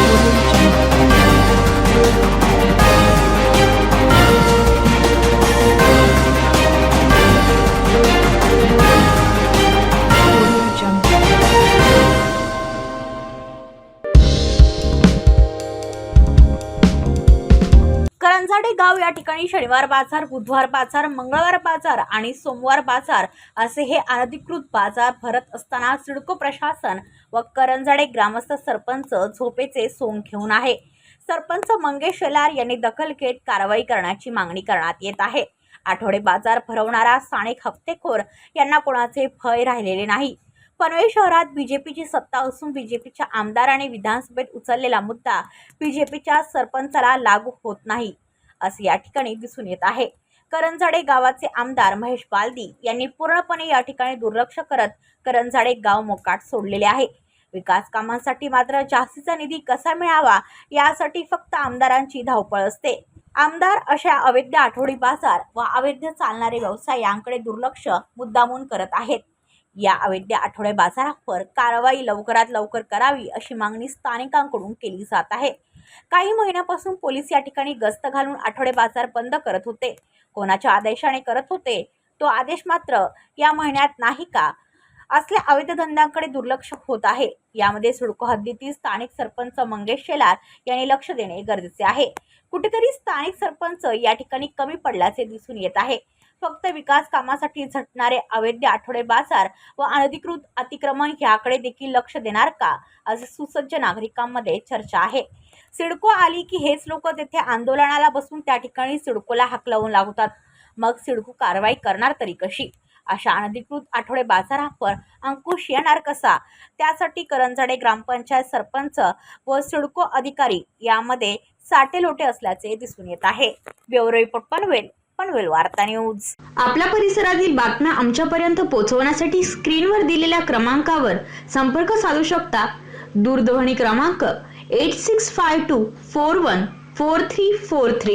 Thank you. Karanjade गाव या ठिकाणी शनिवार बाजार बुधवार बाजार मंगळवार बाजार आणि सोमवार बाजार असे हे अनधिकृत बाजार भरत असताना सिडको प्रशासन व करंजाडे ग्रामस्थ सरपंच झोपेचे सोंग घेऊन आहे. सरपंच मंगेश शेलार यांनी दखल घेत कारवाई करण्याची मागणी करण्यात येत आहे. आठवडे बाजार भरवणारा स्थानिक हप्तेखोर यांना कोणाचे भय राहिलेले नाही. पनवेल शहरात बीजेपीची सत्ता असून बीजेपीच्या आमदाराने विधानसभेत उचललेला मुद्दा बीजेपीच्या सरपंचाला लागू होत नाही असे या ठिकाणी दिसून येत आहे. करंजाडे गावाचे आमदार महेश बालदी यांनी पूर्णपणे या ठिकाणी दुर्लक्ष करत करंजाडे गाव मोकाट सोडलेले आहे. विकास कामांसाठी मात्र जास्तीचा निधी कसा मिळावा यासाठी फक्त आमदारांची धावपळ असते. आमदार अशा अवैध आठवडी बाजार व अवैध चालणारे व्यवसाय यांकडे दुर्लक्ष मुद्दामून करत आहेत. या अवैध आठवडे बाजारावर कारवाई लवकरात लवकर करावी अशी मागणी स्थानिकांकडून केली जात आहे. काही महिन्यापासून पोलीस या ठिकाणी गस्त घालून आठवडे बाजार बंद करत होते. कोणाच्या आदेशाने करत होते? तो आदेश मात्र या महिन्यात नाही का? असल्या अवैध धंद्यांकडे दुर्लक्ष होत आहे. यामध्ये सिडको हद्दीतील स्थानिक सरपंच मंगेश शेलार यांनी लक्ष देणे गरजेचे आहे. कुठेतरी स्थानिक सरपंच या ठिकाणी कमी पडल्याचे दिसून येत आहे. फक्त विकास कामासाठी झटणारे अवैध आठवडे बाजार व अनधिकृत अतिक्रमण याकडे देखील लक्ष देणार का असे सुसज्ज नागरिकांमध्ये चर्चा आहे. सिडको आली की हेच लोक तेथे आंदोलनाला बसून त्या ठिकाणी सिडकोला हाकलवून लागतात. मग सिडको कारवाई करणार तरी कशी? अशा अनधिकृत आठवडे बाजारावर अंकुश येणार कसा? त्यासाठी करंजाडे ग्रामपंचायत सरपंच व सिडको अधिकारी यामध्ये साटे लोटे असल्याचे दिसून येत आहे. ब्युरो रिपोर्ट पनवेल पनवेल वार्ता न्यूज. आपल्या परिसरातील बातम्या आमच्यापर्यंत पोहोचवण्यासाठी स्क्रीनवर दिलेल्या क्रमांकावर संपर्क साधू शकता. दूरध्वनी क्रमांक eight six five two four one four three four three